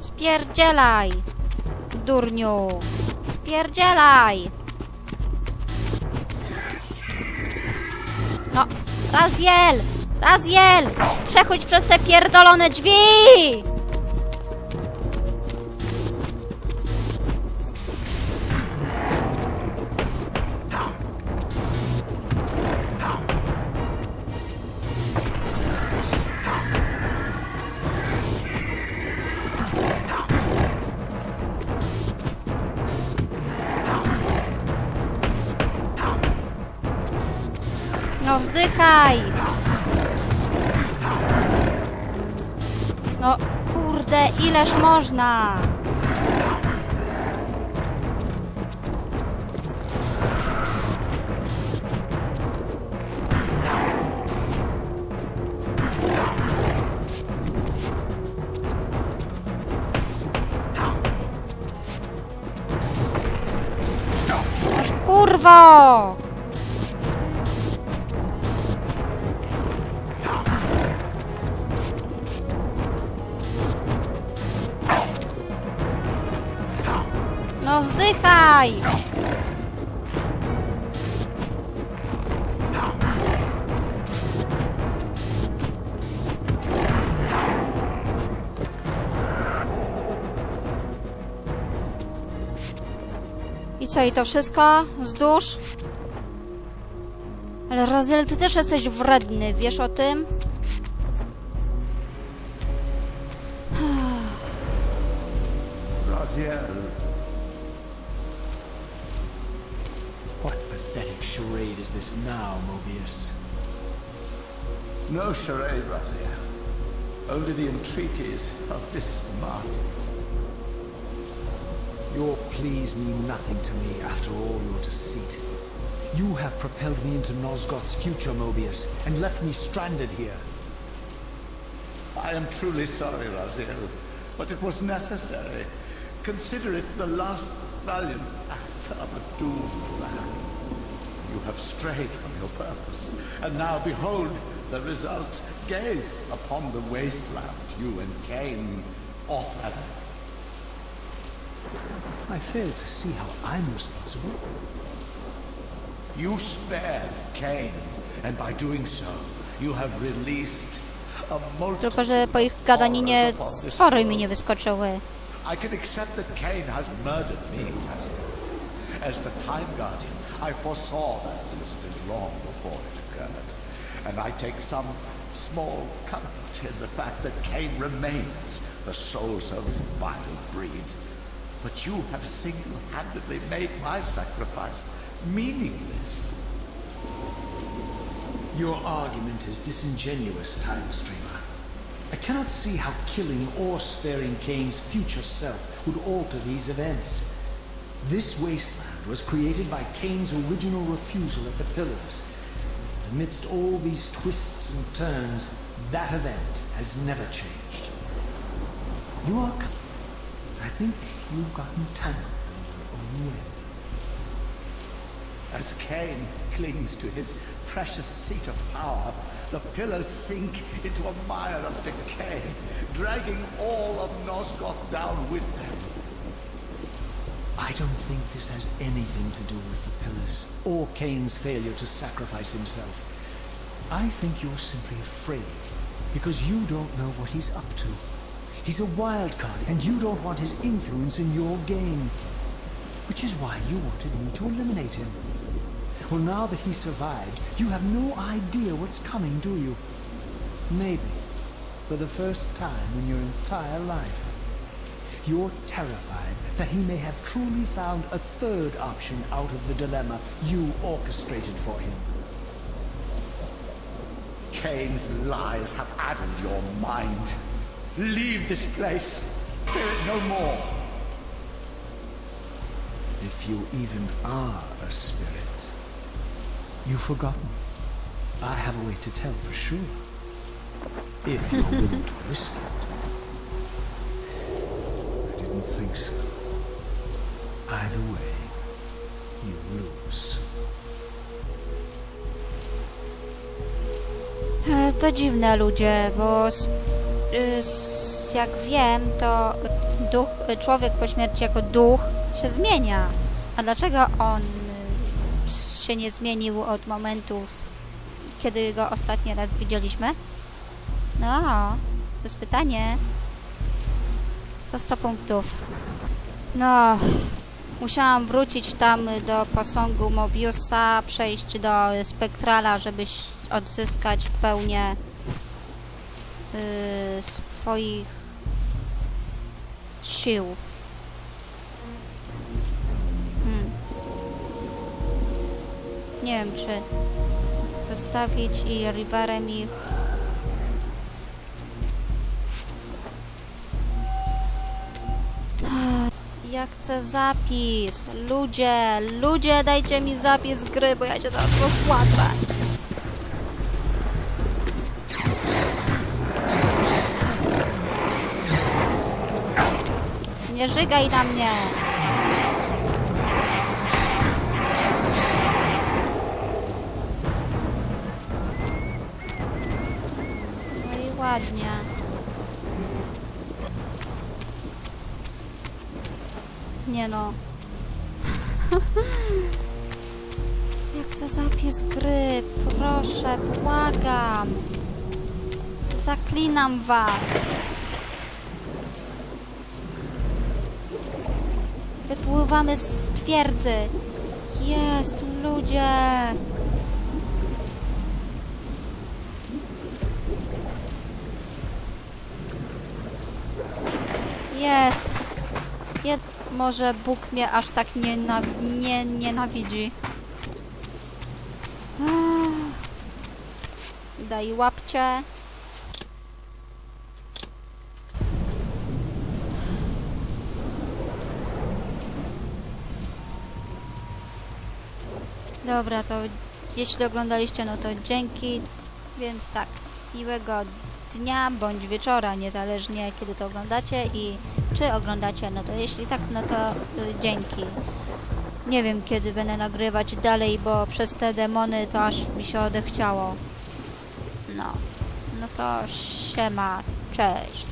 Spierdzielaj! Durniu! Spierdzielaj! No, Raziel! Raziel! Przechodź przez te pierdolone drzwi! No zdychaj! No kurde, ileż można? Aż! Zdychaj! I co, i to wszystko? Wzdłuż? Ale Roziel, ty też jesteś wredny, wiesz o tym? Raziel, charade is this now, Mobius? no charade, Raziel. Only the entreaties of this martyr. Your pleas mean nothing to me after all your deceit. You have propelled me into Nosgoth's future, Mobius, and left me stranded here. I am truly sorry, Raziel, but it was necessary. Consider it the last valiant act of a doomed have strayed from your purpose, and now behold the result. Gaze upon the wasteland you and Cain authored. I fail to see how I'm responsible. You spared Cain, and by doing so, you have released a multitude Tylko, że po ich gadaninie stwory mi nie wyskoczyły. I can accept that Cain has murdered me, has he? As the Time Guardian, I foresaw that incident long before it occurred. And I take some small comfort in the fact that Cain remains the source of vile breed. But you have single-handedly made my sacrifice meaningless. Your argument is disingenuous, Time Streamer. I cannot see how killing or sparing Cain's future self would alter these events. This wasteland was created by Cain's original refusal at the Pillars. Amidst all these twists and turns, that event has never changed. You are... I think you've gotten tangled in your own web. As Cain clings to his precious seat of power, the pillars sink into a mire of decay, dragging all of Nosgoth down with them. I don't think this has anything to do with the pillars, or Cain's failure to sacrifice himself. I think you're simply afraid, because you don't know what he's up to. He's a wild card, and you don't want his influence in your game. Which is why you wanted me to eliminate him. Well, now that he survived, you have no idea what's coming, do you? Maybe, for the first time in your entire life. You're terrified that he may have truly found a third option out of the dilemma you orchestrated for him. Cain's lies have addled your mind. Leave this place. Fear it no more. If you even are a spirit. You've forgotten. I have a way to tell for sure. If you're willing to risk it. Think so. Either way, you lose. E, To dziwne ludzie, bo s- y, s- jak wiem, to duch, człowiek po śmierci jako duch się zmienia. A dlaczego on y, się nie zmienił od momentu, kiedy go ostatni raz widzieliśmy? No, to jest pytanie. Co 100 punktów? No, musiałam wrócić tam do posągu Mobiusa, przejść do Spektrala, żeby odzyskać pełnię y, swoich sił. Hmm. Nie wiem, czy zostawić i riverem ich. Ja chcę zapis. Ludzie, ludzie, dajcie mi zapis gry, bo ja się zaraz rozpłaczę. Nie żygaj na mnie. Nie no. Ja chcę zapis gry. Proszę, błagam. Zaklinam was. Wypływamy z twierdzy. Jest, ludzie. Jest. Je, może Bóg mnie aż tak nie, nie nienawidzi. Daj łapcie. Dobra, to jeśli oglądaliście, no to dzięki. Więc tak, miłego dnia bądź wieczora, niezależnie kiedy to oglądacie i czy oglądacie, no to jeśli tak, no to y, dzięki. Nie wiem kiedy będę nagrywać dalej, bo przez te demony to aż mi się odechciało. No, no to siema, cześć.